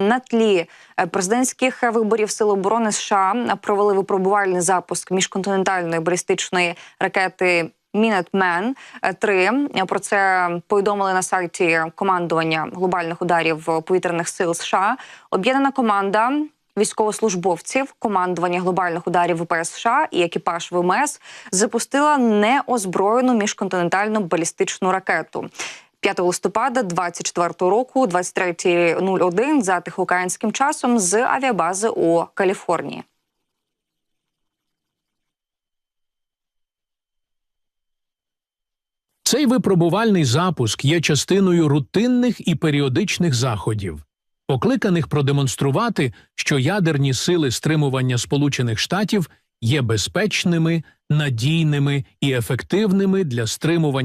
на тлі е, президентських виборів Сил оборони США провели випробувальний запуск міжконтинентальної балістичної ракети. Мінетмен 3 про це повідомили на сайті командування глобальних ударів повітряних сил США. Об'єднана команда військовослужбовців командування глобальних ударів ВПС США і екіпаж ВМС запустила неозброєну міжконтинентальну балістичну ракету. 5 листопада 24 року, 23.01 за тихоокеанським часом з авіабази у Каліфорнії. Цей випробувальний запуск є частиною рутинних і періодичних заходів, покликаних продемонструвати, що ядерні сили стримування Сполучених Штатів є безпечними, надійними і ефективними для стримування.